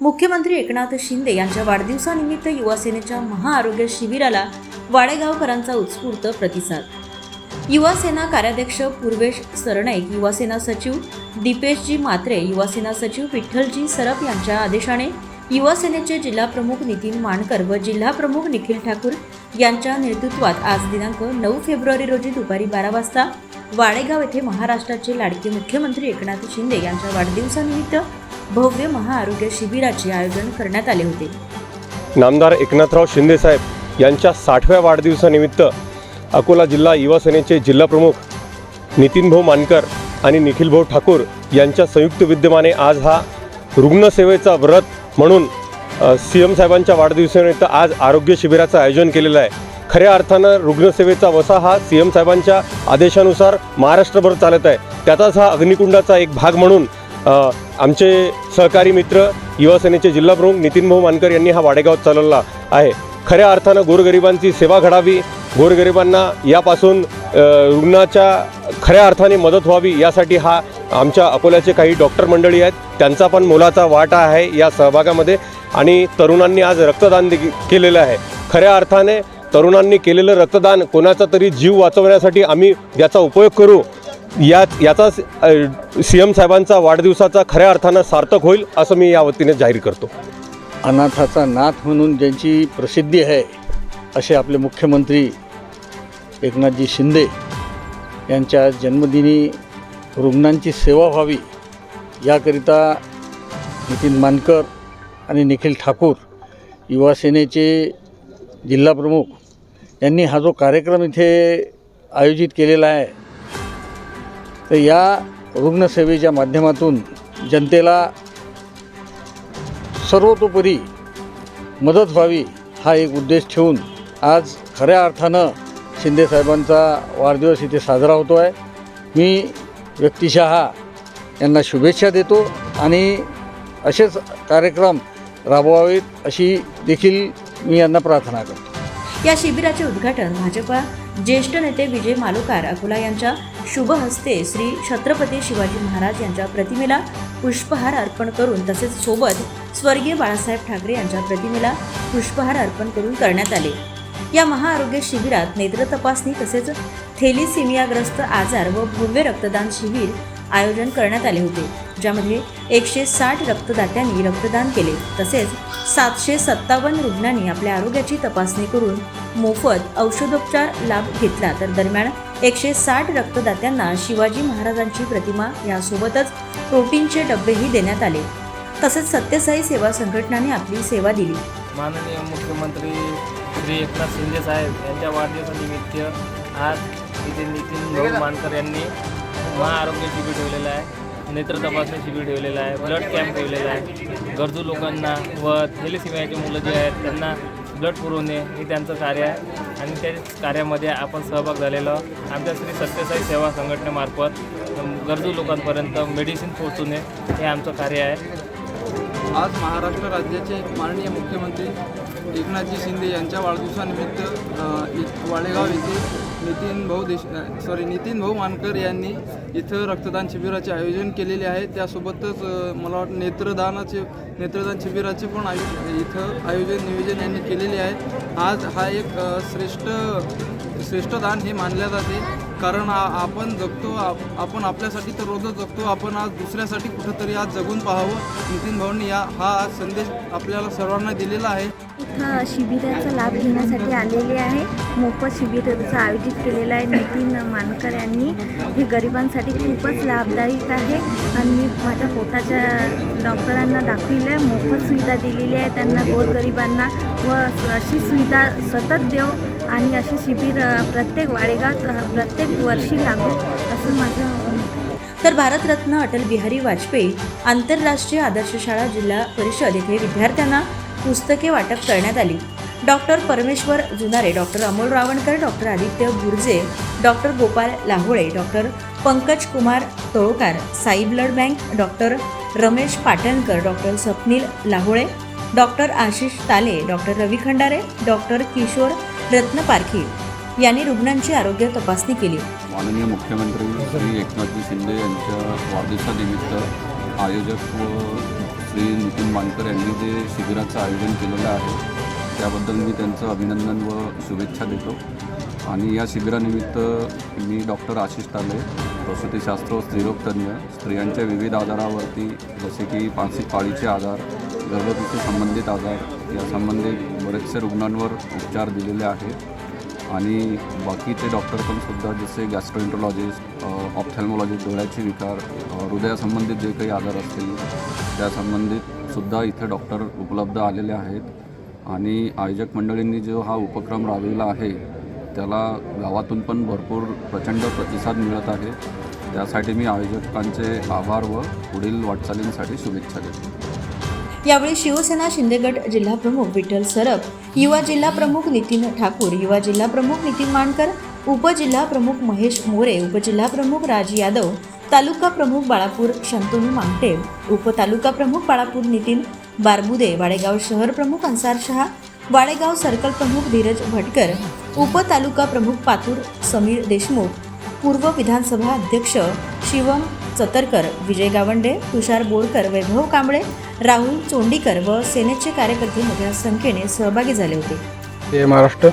मुख्यमंत्री एकनाथ शिंदे यांच्या वाढदिवसानिमित्त युवासेनेच्या महाआरोग्य शिबिराला वाडेगावकरांचा उत्स्फूर्त प्रतिसाद. युवासेना कार्याध्यक्ष पूर्वेश सरनाईक युवासेना सचिव दीपेशजी मात्रे युवासेना सचिव विठ्ठलजी सरप यांच्या आदेशाने युवासेनेचे जिल्हाप्रमुख नितीन मानकर व जिल्हाप्रमुख निखिल ठाकूर यांच्या नेतृत्वात आज दिनांक नऊ फेब्रुवारी रोजी दुपारी बारा वाजता वाडेगाव येथे महाराष्ट्राचे लाडके मुख्यमंत्री एकनाथ शिंदे यांच्या वाढदिवसानिमित्त भव्य महाआरोग्य शिबिराचे आयोजन करण्यात आले होते. नामदार एकनाथराव शिंदेसाहेब यांच्या साठव्या वाढदिवसानिमित्त अकोला जिल्हा युवा सेनेचे जिल्हाप्रमुख नितीनभाऊ मानकर आणि निखिलभाऊ ठाकूर यांच्या संयुक्त विद्यमाने आज हा रुग्णसेवेचा व्रत म्हणून सी एम साहेबांच्या वाढदिवसानिमित्त आज आरोग्य शिबिराचं आयोजन केलेलं आहे. खऱ्या अर्थानं रुग्णसेवेचा वसा हा सी एम साहेबांच्या आदेशानुसार महाराष्ट्रभर चालत आहे. त्याचाच हा अग्निकुंडाचा एक भाग म्हणून आमचे सहकारी मित्र युवासेनेचे जिल्हाप्रमुख नितीनभाऊ मानकर यांनी हा वाडेगाव चालवला आहे. खऱ्या अर्थानं गोरगरिबांची सेवा घडावी गोरगरिबांना यापासून रुग्णाच्या खऱ्या अर्थाने मदत व्हावी यासाठी हा आमच्या अकोल्याचे काही डॉक्टर मंडळी आहेत. त्यांचा पण मोलाचा वाटा आहे या सहभागामध्ये आणि तरुणांनी आज रक्तदान देखील केलेलं आहे. खऱ्या अर्थाने तरुणांनी केलेलं रक्तदान कोणाचा तरी जीव वाचवण्यासाठी आम्ही याचा उपयोग करू. यात याचा सी एम साहेबांचा वाढदिवसाचा खऱ्या अर्थानं सार्थक होईल असं मी या वतीने जाहीर करतो. अनाथाचा नाथ म्हणून ज्यांची प्रसिद्धी आहे असे आपले मुख्यमंत्री एकनाथजी शिंदे यांच्या जन्मदिनी रुग्णांची सेवा व्हावी याकरिता नितीन मानकर आणि निखिल ठाकूर युवासेनेचे जिल्हाप्रमुख यांनी हा जो कार्यक्रम इथे आयोजित केलेला आहे तर या रुग्णसेवेच्या माध्यमातून जनतेला सर्वतोपरी मदत व्हावी हा एक उद्देश ठेवून आज खऱ्या अर्थानं शिंदेसाहेबांचा वाढदिवस इथे साजरा होतो आहे मी व्यक्तिशः यांना शुभेच्छा देतो आणि असेच कार्यक्रम राबवावेत अशी देखील मी यांना प्रार्थना करतो. या शिबिराचे उद्घाटन भाजपा ज्येष्ठ नेते विजय मालुकार अकोला यांच्या शुभ हस्ते श्री छत्रपती शिवाजी महाराज यांच्या प्रतिमेला पुष्पहार अर्पण करून तसेच सोबत स्वर्गीय बाळासाहेब ठाकरे यांच्या प्रतिमेला पुष्पहार अर्पण करून करण्यात आले. या महाआरोग्य शिबिरात नेत्र तपासणी तसेच थेलिसिमियाग्रस्त आजार व भव्य रक्तदान शिबिर आयोजन करण्यात आले होते. ज्यामध्ये एकशे साठ रक्तदात्यांनी रक्तदान केले. तसेच सातशे सत्तावन्न रुग्णांनी आपल्या आरोग्याची तपासणी करून मोफत औषधोपचार लाभ घेतला. तर दरम्यान एकशे साठ रक्तदात्यांना शिवाजी महाराजांची प्रतिमा यासोबतच प्रोटीनचे डब्बेही देण्यात आले. तसेच सत्यसाई सेवा संघटनाने आपली सेवा दिली. माननीय मुख्यमंत्री श्री एकनाथ शिंदे साहेब यांच्या वाढदिवसानिमित्त आज इथे नितीन भाऊ मानकर यांनी महाआरोग्य शिबिर ठेवलेलं आहे. नेत्र तपासणी शिबिर ठेवलेलं आहे ब्लड कॅम्प ठेवलेला आहे. गरजू लोकांना व थेलेसिमियाचे मुलं जे आहेत त्यांना ब्लड पुरवणे हे त्यांचं कार्य आहे. आणि त्या कार्यामध्ये आपण सहभाग झालेलो आमच्या श्री सत्यसाई सेवा संघटनेमार्फत गरजू लोकांपर्यंत मेडिसिन पोहोचवणे हे आमचं कार्य आहे. आज महाराष्ट्र राज्याचे माननीय मुख्यमंत्री एकनाथजी शिंदे यांच्या वाढदिवसानिमित्त वाळेगाव वाडेगाव येथे नितीन भाऊ देश सॉरी नितीन भाऊ मानकर यांनी इथं रक्तदान शिबिराचे आयोजन केलेले आहे. त्यासोबतच मला वाटतं नेत्रदानाचे नेत्रदान शिबिराचे पण आयो इथं आयोजन नियोजन यांनी केलेले आहे. आज हा एक श्रेष्ठ श्रेष्ठ दान हे मानल्या जाते. कारण आपण जगतो आपण आपल्यासाठी तर रोजच जगतो आपण आज दुसऱ्यासाठी कुठंतरी आज जगून पाहावं. नितीन भाऊंनी या हा संदेश आपल्याला सर्वांना दिलेला आहे. इथं शिबिराचा लाभ घेण्यासाठी आलेले आहे. मोफत शिबिराचं आयोजित केलेलं आहे नितीन मानकर यांनी. हे गरिबांसाठी खूपच लाभदायक आहे. आणि मी माझ्या पोटाच्या डॉक्टरांना दाखविलं आहे. मोफत सुविधा दिलेली आहे त्यांना गोरगरिबांना. व अशी सुविधा सतत देव आणि असे शिबिर प्रत्येक वाडेगावात प्रत्येक वर्षी लागू असं माझं तर भारतरत्न अटल बिहारी वाजपेयी आंतरराष्ट्रीय आदर्श शाळा जिल्हा परिषद येथे विद्यार्थ्यांना पुस्तके वाटप करण्यात आली. Doctor Parameshwar Junare doctor Amol Ravankar doctor Aditya Burje doctor Gopal Lahole doctor Pankaj Kumar Tolkar Sai blood bank doctor Ramesh Patankar doctor Swapnil Lahole doctor Ashish Tale doctor Ravi Khandare doctor Kishor Ratna Parkhi यांनी रुग्णांची आरोग्य तपासणी केली. माननीय मुख्यमंत्री श्री एकनाथजी शिंदे यांच्या वाढदिवसानिमित्त आयोजक व श्री नितीन मानकर यांनी जे शिबिराचं आयोजन केलेलं आहे त्याबद्दल मी त्यांचं अभिनंदन व शुभेच्छा देतो. आणि या शिबिरानिमित्त मी डॉक्टर आशिष ताले प्रसूतीशास्त्र व स्त्रियांच्या विविध आजारावरती जसे की मानसिक पाळीचे आजार गर्भवतीशी संबंधित आजार यासंबंधी बरेचसे रुग्णांवर उपचार दिलेले आहेत. आणि बाकीचे डॉक्टर पण सुद्धा जसे गॅस्ट्रोएंट्रोलॉजिस्ट ऑप्थॅल्मॉलॉजिस्ट डोळ्याचे विकार हृदयासंबंधित जे काही आजार असतील त्यासंबंधित सुद्धा इथे डॉक्टर उपलब्ध आलेले आहेत. आणि आयोजक मंडळींनी जो हा उपक्रम राबविला आहे त्याला गावातून पण भरपूर प्रचंड प्रतिसाद मिळत आहे. त्यासाठी मी आयोजकांचे आभार व पुढील वाटचालींसाठी शुभेच्छा देतो. यावेळी शिवसेना शिंदेगड जिल्हाप्रमुख विठ्ठल सरप युवा जिल्हा प्रमुख नितीन ठाकूर युवा जिल्हा प्रमुख नितीन मानकर उपजिल्हा प्रमुख महेश मोरे उपजिल्हा प्रमुख राज यादव तालुका प्रमुख बाळापूर शंतनू मांगटे उपतालुका प्रमुख बाळापूर नितीन बारबुदे वाडेगाव शहर प्रमुख अन्सार शहा वाडेगाव सर्कल प्रमुख धीरज भटकर उपतालुका प्रमुख पातूर समीर देशमुख पूर्व विधानसभा अध्यक्ष शिवम चतरकर विजय गावंडे तुषार बोरकर वैभव कांबळे राहुल चोंडीकर व सेनेचे कार्यकर्ते मोठ्या संख्येने सहभागी झाले होते. ते महाराष्ट्र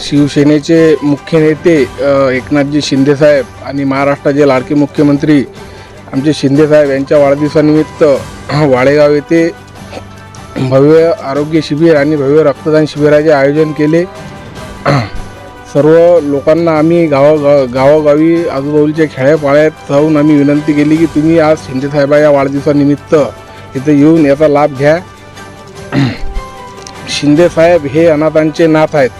शिवसेनेचे मुख्य नेते एकनाथजी शिंदेसाहेब आणि महाराष्ट्राचे लाडके मुख्यमंत्री आमचे शिंदेसाहेब यांच्या वाढदिवसानिमित्त वाडेगाव येथे भव्य आरोग्य शिबिर आणि भव्य रक्तदान शिबिराचे आयोजन केले. सर्व लोकांना आम्ही गावागाव गावागावी आजूबाजूच्या खेड्यापाळ्यात जाऊन आम्ही विनंती केली की तुम्ही आज शिंदेसाहेबा या वाढदिवसानिमित्त इथे येऊन याचा लाभ घ्या. शिंदेसाहेब हे अनाथांचे नाथ आहेत.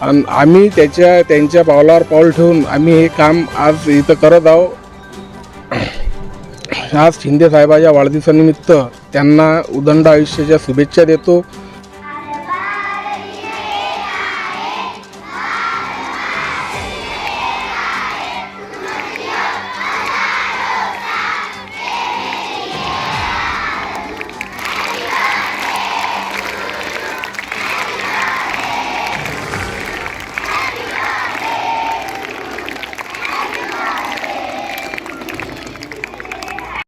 आणि आम्ही त्याच्या त्यांच्या पावलावर पाऊल ठेवून आम्ही हे काम आज इथं करत आहोत. आज शिंदेसाहेबाच्या वाढदिवसानिमित्त त्यांना उदंड आयुष्याच्या शुभेच्छा देतो.